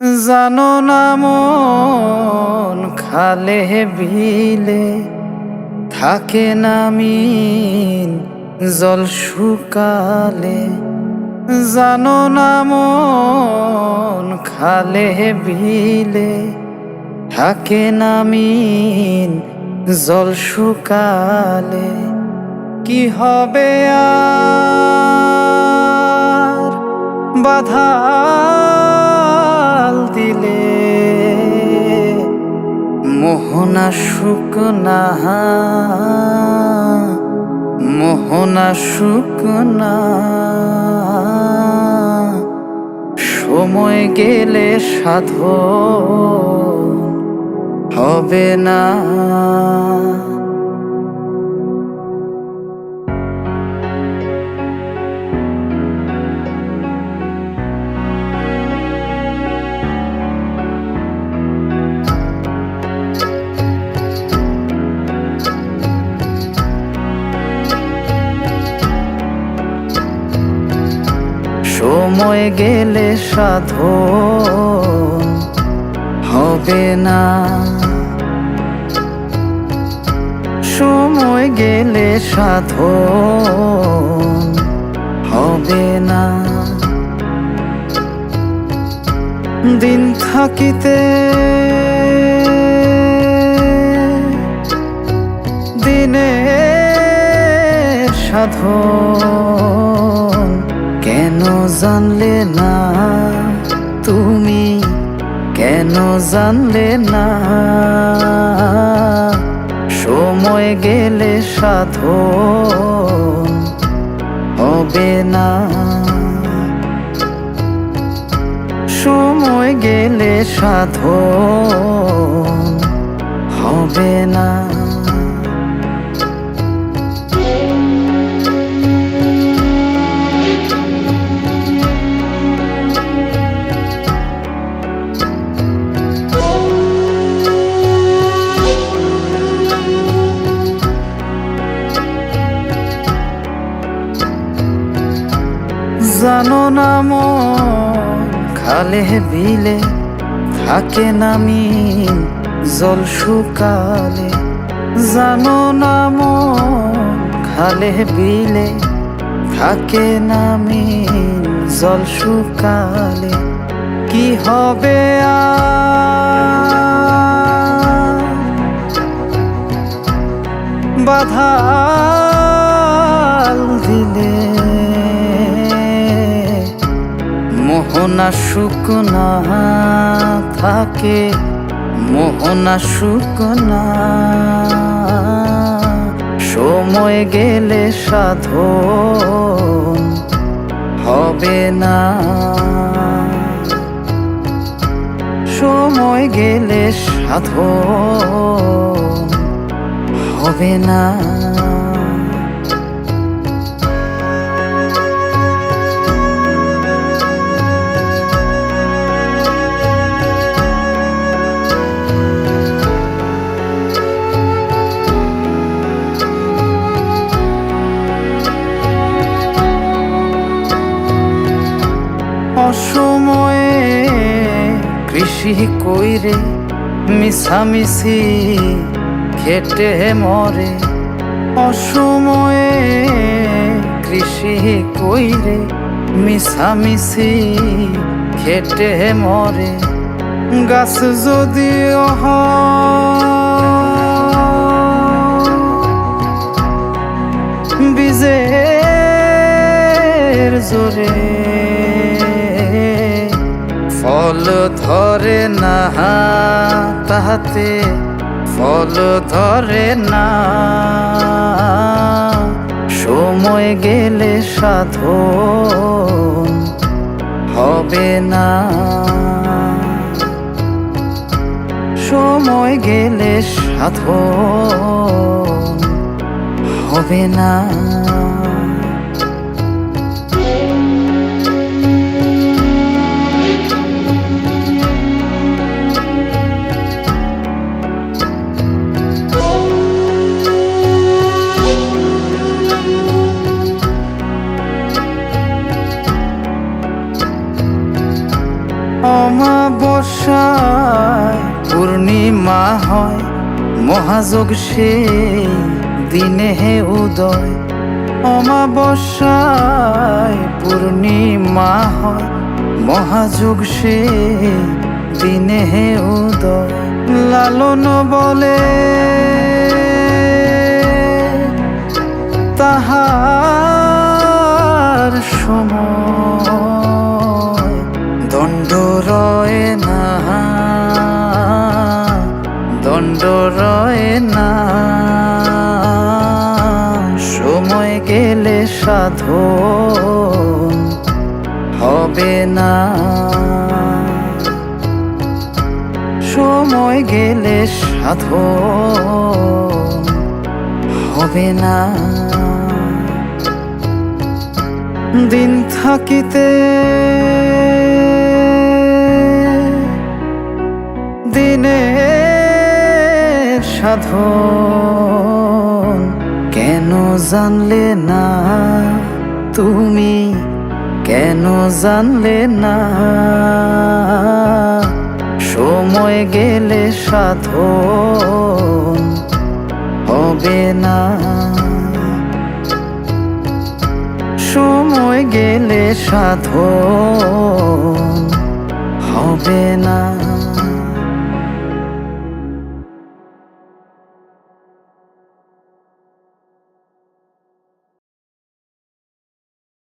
জানো না মন খালে বিলে, থাকে না মিন জল শুকালে। জানো না মন খালে বিলে, থাকে না মিন জল শুকালে। কি হবে আর বাধাল মোহনা শুকনা মোহনা শুকনা। সময় গেলে সাধ হবে না। গেলে সাধো হবে না। সময় গেলে সাধো হবে না। দিন থাকিতে দিনে সাধন কেন জানলে না? তুমি কেন জানলে না? সময় গেলে সাধন হবে না। সময় গেলে সাধন হবে না। জানো না মন, খালে বিলে থাকে নামি জল শুকালে। জানো না মন, খালে বিলে থাকে নামি জল শুকালে। কি হবে বাধা দিলে মোহনা শুকনা থাকে, মোহনা শুকনা। সময় গেলে সাধন হবে না। সময় গেলে সাধন হবে না। কৃষি কইরে মিশামিশি খেটে মরে। অসময়ে কৃষি কইরে মিশামিশি খেটে মরে। গাছ যদি বীজের জোরে ধরে না, তাহাতে ফল ধরে না। সময় গেলে সাধু হবে না। সময় গেলে সাধু হবে না। অমাবস্যায় পূর্ণিমা হয়, মহাযোগ সে দিনে হে উদয়। অমাবস্যায় পূর্ণিমা হয়, মহাযোগ সে দিনে হে উদয়। লালন বলে তাহার সময় গেলে সাধন হবে না। সময় গেলে সাধন হবে না। দিন থাকিতে দিনের সাধন কেন জানলে না তুমি কেন জানলে না? সময় গেলে সাধন হবে না। সময় গেলে সাধন